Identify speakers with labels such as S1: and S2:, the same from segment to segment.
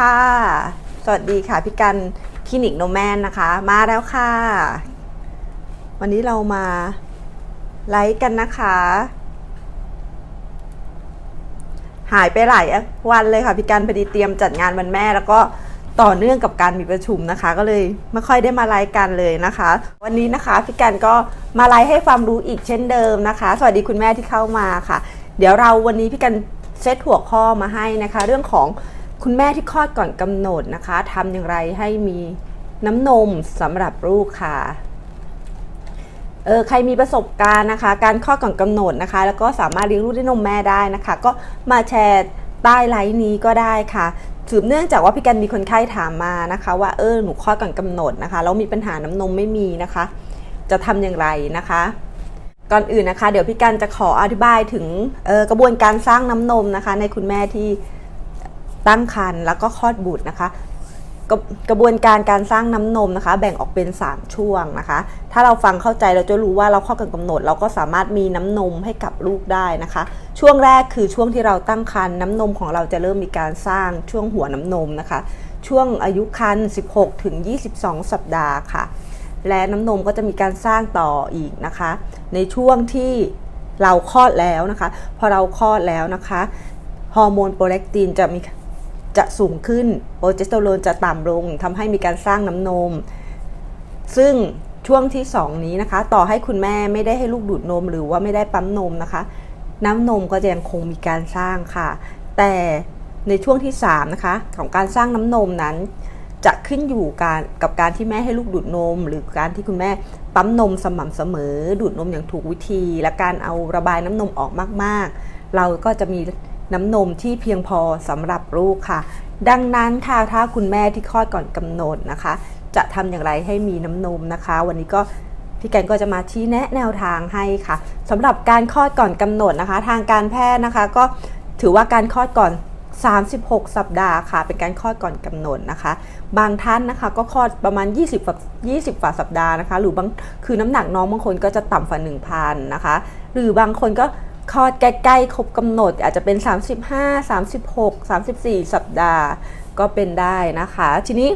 S1: ค่ะ สวัสดีค่ะพี่กันคลินิกโนแมนนะคะ มาแล้วค่ะ วันนี้เรามาไลฟ์กันนะคะ หายไปหลายวันเลยค่ะพี่กันพอดีเตรียมจัดงานวันแม่แล้วก็ต่อเนื่องกับการมีประชุมนะคะ ก็เลยไม่ค่อยได้มาไลฟ์กันเลยนะคะ วันนี้นะคะพี่กันก็มาไลฟ์ให้ความรู้อีกเช่นเดิมนะคะ สวัสดีคุณแม่ที่เข้ามาค่ะ เดี๋ยวเราวันนี้พี่กันเซตหัวข้อมาให้นะคะ เรื่องของ คุณแม่ที่คลอดก่อนกำหนดนะคะทำอย่างไรให้มีน้ำนมสำหรับลูกค่ะเออใครมีประสบการณ์นะคะ การคลอดก่อนกำหนดนะคะ แล้วก็สามารถเลี้ยงลูกด้วยนมแม่ได้นะคะ ก็มาแชร์ใต้ไลน์นี้ก็ได้ค่ะสืบเนื่องจากว่าพี่กันมีคนไข้ถามมานะคะ ว่าเออหนูคลอดก่อนกำหนดนะคะแล้วมีปัญหาน้ำนมไม่มีนะคะ จะทำอย่างไรนะคะก่อนอื่นนะคะ เดี๋ยวพี่กันจะขออธิบายถึงกระบวนการสร้างน้ำนมนะคะ ในคุณแม่ที่ ตั้งครรภ์แล้วก็คลอดบุตรนะคะกระกระบวนการการสร้างน้ำนมนะคะ แบ่งออกเป็น 3 ช่วงนะคะ ถ้าเราฟังเข้าใจเราจะรู้ว่าเราคลอดก่อนกำหนด เราก็สามารถมีน้ำนมให้กับลูกได้นะคะ ช่วงแรกคือช่วงที่เราตั้งครรภ์น้ำนมของเราจะเริ่มมีการสร้างช่วงหัวน้ำนมนะคะ ช่วงอายุครรภ์16 ถึง 22 สัปดาห์ค่ะ และน้ำนมก็จะมีการสร้างต่ออีกนะคะ ในช่วงที่เราคลอดแล้วนะคะ พอเราคลอดแล้วนะคะฮอร์โมนโปรเลกตินจะมี จะสูงขึ้นโปรเจสเตอโรนจะต่ำลงทำให้มีการสร้างน้ำนม ซึ่งช่วงที่ 2 นี้นะคะ ต่อให้คุณแม่ไม่ได้ให้ลูกดูดนม หรือว่าไม่ได้ปั๊มนมนะคะ น้ำนมก็จะยังคงมีการสร้างค่ะ แต่ในช่วงที่ 3 นะคะ ของการสร้างน้ำนมนั้น จะขึ้นอยู่การกับการที่แม่ให้ลูกดูดนม หรือการที่คุณแม่ปั๊มนมสม่ำเสมอ ดูดนมอย่างถูกวิธี และการเอาระบายน้ำนมออกมากๆ เราก็จะมี น้ำนมที่เพียงพอสำหรับลูกค่ะ ดังนั้นค่ะถ้าคุณแม่ที่คลอดก่อนกำหนดนะคะ จะทำอย่างไรให้มีน้ำนมนะคะ วันนี้ก็พี่แกนก็จะมาชี้แนะแนวทางให้ค่ะสำหรับการคลอดก่อนกำหนดนะคะ ทางการแพทย์นะคะ ก็ถือว่าการคลอดก่อน 36 สัปดาห์ค่ะ เป็นการคลอดก่อนกำหนดนะคะ บางท่านนะคะก็คลอดประมาณ 20ฝัก20ฝ่าสัปดาห์นะคะ หรือบางคือน้ำหนักน้องบางคนก็จะต่ำฝ่า1,000นะคะ หรือบางคนก็ คลอดใกล้ๆครบกำหนดอาจจะเป็น 35 36 34 สัปดาห์ก็เป็นได้นะคะ ทีนี้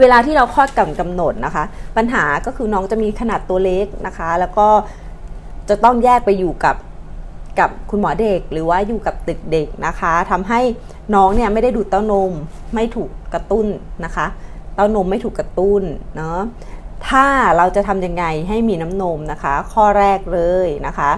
S1: เวลาที่เราคลอดก่อนกำหนดนะคะ ปัญหาก็คือน้องจะมีขนาดตัวเล็กนะคะ แล้วก็จะต้องแยกไปอยู่กับกับคุณหมอเด็กหรือว่าอยู่กับตึกเด็กนะคะทำให้น้องเนี่ยไม่ได้ดูดเต้านมไม่ถูกกระตุ้นนะคะ เต้านมไม่ถูกกระตุ้นเนาะถ้าเราจะทำยังไงให้มีน้ำนมนะคะ ข้อแรกเลยนะคะ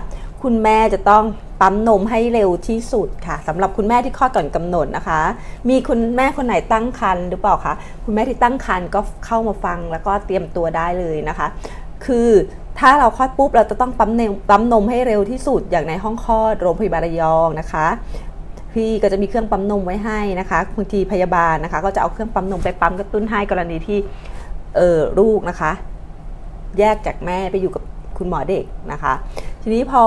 S1: คุณแม่จะต้องปั๊มนมให้เร็วที่สุดค่ะสำหรับคุณแม่ที่คลอดก่อนกำหนดนะคะ มีคุณแม่คนไหนตั้งครรภ์หรือเปล่าคะคุณแม่ที่ตั้งครรภ์ก็เข้ามาฟังแล้วก็เตรียมตัวได้เลยนะคะ คือถ้าเราคลอดปุ๊บเราจะต้องปั๊มนมปั๊มนมให้เร็วที่สุดอย่างในห้องคลอดโรงพยาบาลระยองนะคะพี่ก็จะมีเครื่องปั๊มนมไว้ให้นะคะบางทีพยาบาลนะคะ ก็จะเอาเครื่องปั๊มนมไปปั๊มกระตุ้นให้กรณีที่เออลูกนะคะ แยกจากแม่ไปอยู่กับคุณหมอเด็กนะคะ ทีนี้พอ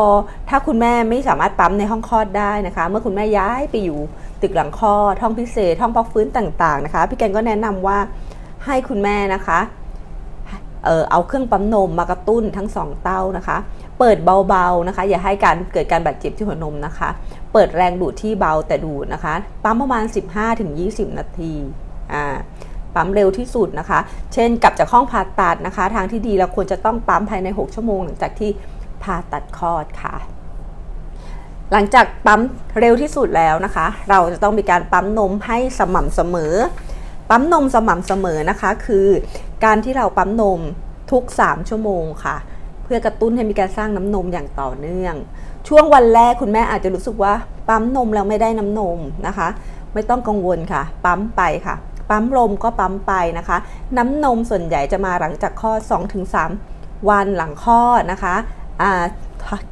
S1: ถ้าคุณแม่ไม่สามารถปั๊มในห้องคลอดได้นะคะ เมื่อคุณแม่ย้ายไปอยู่ตึกหลังคลอดห้องพิเศษห้องพักฟื้นต่างๆนะคะ พี่แกนก็แนะนำว่าให้คุณแม่นะคะเออเอาเครื่องปั๊มนมมากระตุ้นทั้งสองเต้านะคะ เปิดเบาๆนะคะ อย่าให้การเกิดการบาดเจ็บที่หัวนมนะคะ เปิดแรงดูดที่เบาแต่ดูดนะคะ ปั๊มประมาณ 15-20 นาทีอ่าปั๊มเร็วที่สุดนะคะ เช่นกลับจากห้องผ่าตัดนะคะ ทางที่ดีเราควรจะต้องปั๊มภายใน 6 ชั่วโมงหลังจากที่ ผ่าตัดคลอดค่ะ หลังจากปั๊มเร็วที่สุดแล้วนะคะ เราจะต้องมีการปั๊มนมให้สม่ำเสมอ ปั๊มนมสม่ำเสมอนะคะ คือการที่เราปั๊มนมทุก 3 ชั่วโมงค่ะ เพื่อกระตุ้นให้มีการสร้างน้ำนมอย่างต่อเนื่อง ช่วงวันแรกคุณแม่อาจจะรู้สึกว่าปั๊มนมแล้วไม่ได้น้ำนมนะคะ ไม่ต้องกังวลค่ะ ปั๊มไปค่ะปั๊มลมก็ปั๊มไปนะคะ น้ำนมส่วนใหญ่จะมาหลังจากคลอด 2-3 วันหลังคลอดนะคะ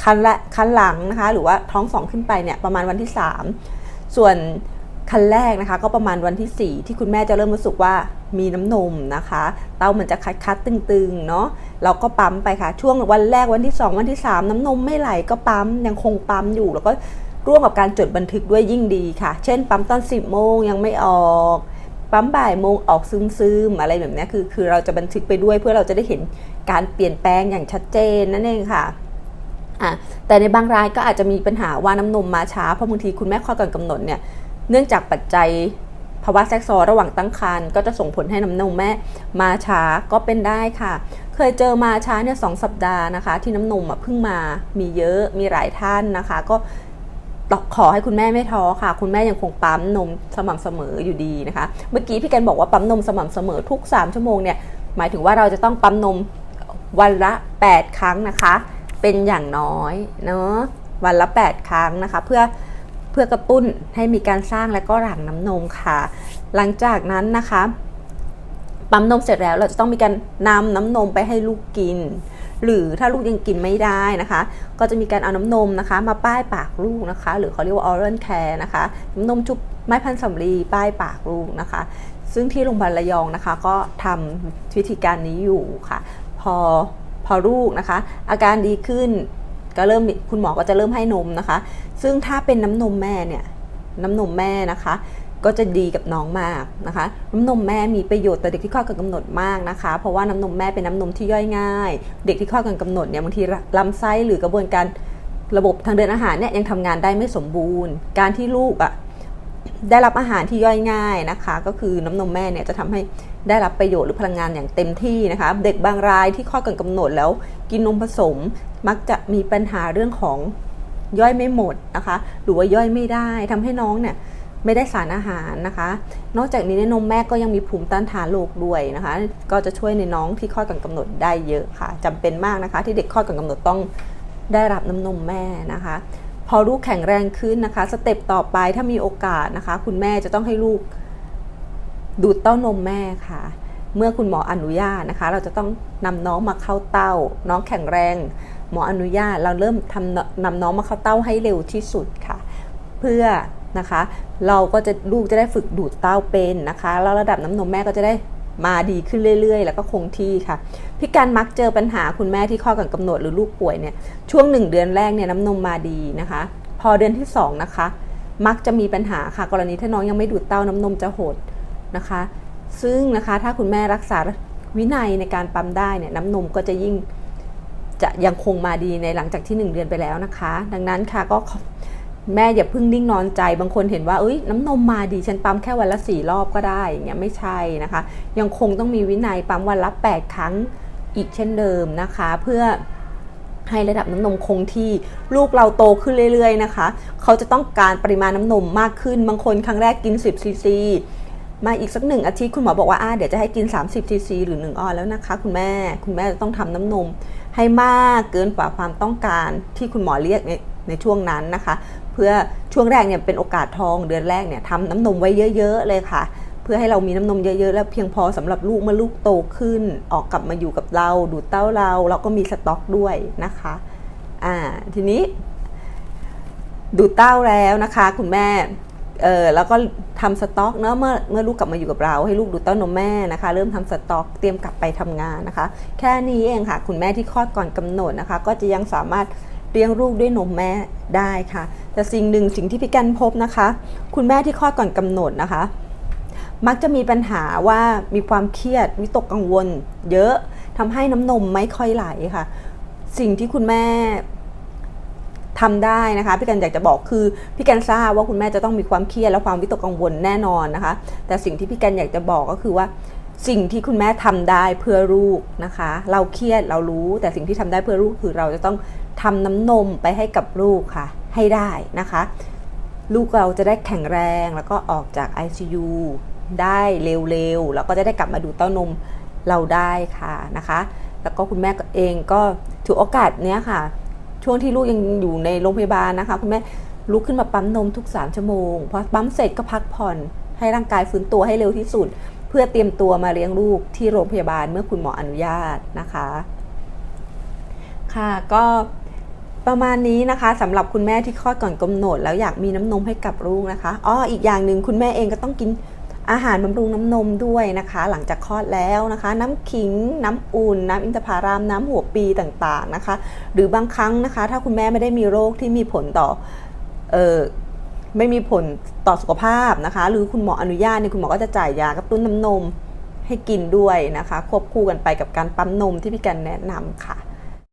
S1: คันละคันหลังนะคะ หรือว่าท้องสองขึ้นไปเนี่ยประมาณวันที่ 3 ส่วนคันแรกนะคะ ก็ประมาณวันที่ 4 ที่คุณแม่จะเริ่มรู้สึกว่ามีน้ำนมนะคะ เต้ามันจะคัดคัดตึงๆเนาะเราก็ปั๊มไปค่ะ ช่วงวันแรกวันที่ 2 วันที่ 3 น้ำนมไม่ไหลก็ปั๊มยังคงปั๊มอยู่ แล้วก็ร่วมกับการจดบันทึกด้วยยิ่งดีค่ะ เช่นปั๊มตอน 10โมงยังไม่ออก ปั๊มบ่ายโมงออกซึมๆอะไรแบบนี้คือคือเราจะบันทึกไปด้วยเพื่อเราจะได้เห็นการเปลี่ยนแปลงอย่างชัดเจนนั่นเองค่ะแต่ในบางรายก็อาจจะมีปัญหาว่าน้ำนมมาช้าเพราะบางทีคุณแม่คลอดก่อนกำหนดเนี่ยเนื่องจากปัจจัยภาวะแทรกซ้อนระหว่างตั้งครรภ์ก็จะส่งผลให้น้ำนมแม่มาช้าก็เป็นได้ค่ะ เคยเจอมาช้าเนี่ยสองสัปดาห์นะคะ ที่น้ำนมอะเพิ่งมามีเยอะมีหลายท่านนะคะ ก็ ขอให้คุณแม่ไม่ท้อค่ะ คุณแม่ยังคงปั๊มนมสม่ำเสมออยู่ดีนะคะ เมื่อกี้พี่แกนบอกว่าปั๊มนมสม่ำเสมอทุก 3 ชั่วโมงเนี่ยหมายถึงว่าเราจะต้องปั๊มนมวันละ 8 ครั้งนะคะ เป็นอย่างน้อยเนาะวันละ 8 ครั้งนะคะ เพื่อเพื่อกระตุ้นให้มีการสร้างและก็หลั่งน้ำนมค่ะ หลังจากนั้นนะคะ ปั๊มนมเสร็จแล้วเราจะต้องมีการนำน้ำนมไปให้ลูกกิน หรือถ้าลูกยังกินไม่ได้นะคะ ก็จะมีการเอาน้ำนมนะคะ มาป้ายปากลูกนะคะ หรือเขาเรียกว่า oral care นะคะ น้ำนมชุบไม้พันสำลีป้ายปากลูกนะคะ ซึ่งที่โรงพยาบาลระยองนะคะ ก็ทำวิธีการนี้อยู่ค่ะ พอพอลูกนะคะ อาการดีขึ้นก็เริ่มคุณหมอก็จะเริ่มให้นมนะคะ ซึ่งถ้าเป็นน้ำนมแม่เนี่ยน้ำนมแม่นะคะ ก็จะดีกับน้องมากนะคะ น้ำนมแม่มีประโยชน์ต่อเด็กที่คลอดก่อนกำหนดมากนะคะ เพราะว่าน้ำนมแม่เป็นน้ำนมที่ย่อยง่าย เด็กที่คลอดก่อนกำหนดเนี่ยบางทีลำไส้หรือกระบวนการระบบทางเดินอาหารเนี่ยยังทำงานได้ไม่สมบูรณ์ การที่ลูกอะ่ะได้รับอาหารที่ย่อยง่ายนะคะ ก็คือน้ำนมแม่เนี่ยจะทำให้ได้รับประโยชน์หรือพลังงานอย่างเต็มที่นะคะ เด็กบางรายที่คลอดก่อนกำหนดแล้ว กินนมผสมมักจะมีปัญหาเรื่องของย่อยไม่หมดนะคะ หรือว่าย่อยไม่ได้ทำให้น้องเนี่ย ไม่ได้สารอาหารนะคะ นอกจากนี้ในนมแม่ก็ยังมีภูมิต้านทานโรคด้วยนะคะ ก็จะช่วยในน้องที่คลอดก่อนกำหนดได้เยอะค่ะจำเป็นมากนะคะ ที่เด็กคลอดก่อนกำหนดต้องได้รับน้ำนมแม่นะคะ พอลูกแข็งแรงขึ้นนะคะ สเต็ปต่อไปถ้ามีโอกาสนะคะ คุณแม่จะต้องให้ลูกดูดเต้านมแม่ค่ะ เมื่อคุณหมออนุญาตนะคะ เราจะต้องนำน้องมาเข้าเต้า น้องแข็งแรง หมออนุญาตเราเริ่มทำนำน้องมาเข้าเต้าให้เร็วที่สุดค่ะ เพื่อ นะคะ เราก็จะลูกจะได้ฝึกดูดเต้าเป็นนะคะ แล้วระดับน้ำนมแม่ก็จะได้มาดีขึ้นเรื่อย ๆ แล้วก็คงที่ค่ะ พี่การมักเจอปัญหาคุณแม่ที่ข้อก่อนกำหนดหรือลูกป่วยเนี่ยช่วงหนึ่งเดือนแรกเนี่ยน้ำนมมาดีนะคะ พอเดือนที่สองนะคะ มักจะมีปัญหาค่ะ กรณีถ้าน้องยังไม่ดูดเต้าน้ำนมจะหดนะคะ ซึ่งนะคะถ้าคุณแม่รักษาวินัยในการปั๊มได้เนี่ยน้ำนมก็จะยิ่งจะยังคงมาดีในหลังจากที่ 1 เดือนไปแล้วนะคะ ดังนั้นค่ะก็ แม่อย่าเพิ่งนิ่งนอนใจ บางคนเห็นว่าเอ้ยน้ำนมมาดีฉันปั๊มแค่วันละสี่รอบก็ได้อย่างเงี้ยไม่ใช่นะคะ ยังคงต้องมีวินัยปั๊มวันละ 8 ครั้งอีกเช่นเดิมนะคะ เพื่อให้ระดับน้ำนมคงที่ลูกเราโตขึ้นเรื่อยๆนะคะ เขาจะต้องการปริมาณน้ำนมมากขึ้น บางคนครั้งแรกกิน 10ซีซีมาอีกสักหนึ่งอาทิตย์คุณหมอบอกว่าอ่าเดี๋ยวจะให้กิน 30ซีซีหรือ 1ออนแล้วนะคะ คุณแม่คุณแม่จะต้องทำน้ำนมให้มากเกินกว่าความต้องการที่คุณหมอเรียกในในช่วงนั้นนะคะ เพื่อช่วงแรกเนี่ยเป็นโอกาสทองเดือนแรกเนี่ยทำน้ำนมไว้เยอะ ๆ เลยค่ะ เพื่อให้เรามีน้ำนมเยอะๆ แล้วเพียงพอสำหรับลูกเมื่อลูกโตขึ้น ออกกลับมาอยู่กับเราดูดเต้าเราเราก็มีสต็อกด้วยนะคะอ่าทีนี้ ดูดเต้าแล้วนะคะ คุณแม่เออแล้วก็ทำสต็อกเนอะเมื่อเมื่อลูกกลับมาอยู่กับเราให้ลูกดูดเต้านมแม่นะคะ เริ่มทำสต็อกเตรียมกลับไปทำงานนะคะ แค่นี้เองค่ะ คุณแม่ที่คลอดก่อนกำหนดนะคะ ก็จะยังสามารถเลี้ยงลูกด้วยนมแม่ได้ค่ะ แต่สิ่งหนึ่งสิ่งที่พี่กันพบนะคะ คุณแม่ที่คลอดก่อนกำหนดนะคะ มักจะมีปัญหาว่ามีความเครียดวิตกกังวล เยอะทำให้น้ำนมไม่ค่อยไหลค่ะ สิ่งที่คุณแม่ทำได้นะคะพี่กันอยากจะบอกคือพี่กันทราบว่าคุณแม่จะต้องมีความเครียดและความวิตกกังวลแน่นอนนะคะ แต่สิ่งที่พี่กันอยากจะบอกก็คือว่า สิ่งที่คุณแม่ทำได้เพื่อลูกนะคะ เราเครียดเรารู้ แต่สิ่งที่ทำได้เพื่อลูกคือเราจะต้องทำน้ำนมไปให้กับลูกค่ะ ให้ได้นะคะ ลูกเราจะได้แข็งแรงแล้วก็ออกจาก ICU ได้เร็วๆ แล้วก็จะได้กลับมาดูเต้านมเราได้ค่ะนะคะ แล้วก็คุณแม่เองก็ถือโอกาสเนี้ยค่ะ ช่วงที่ลูกยังอยู่ในโรงพยาบาลนะคะ คุณแม่ลุกขึ้นมาปั๊มนมทุก 3 ชั่วโมงพอปั๊มเสร็จก็พักผ่อนให้ร่างกายฟื้นตัวให้เร็วที่สุด เพื่อเตรียมตัวมาเลี้ยงลูกที่โรงพยาบาลเมื่อคุณหมออนุญาตนะคะ ค่ะก็ ประมาณนี้นะคะสำหรับคุณแม่ที่คลอดก่อนกำหนด แล้วอยากมีน้ำนมให้กับลูกนะคะอ้ออีกอย่างหนึ่งคุณแม่เองก็ต้องกินอาหารบำรุงน้ำนมด้วยนะคะ หลังจากคลอดแล้วนะคะ น้ำขิง น้ำอุ่น น้ำอินทผลัมน้ำหัวปีต่างๆนะคะ หรือบางครั้งนะคะ ถ้าคุณแม่ไม่ได้มีโรคที่มีผลต่อเออไม่มีผลต่อสุขภาพนะคะ หรือคุณหมออนุญาตเนี่ยคุณหมอก็จะจ่ายยากระตุ้นน้ำนมให้กินด้วยนะคะ ควบคู่กันไปกับการปั๊มนมที่พี่กันแนะนำค่ะ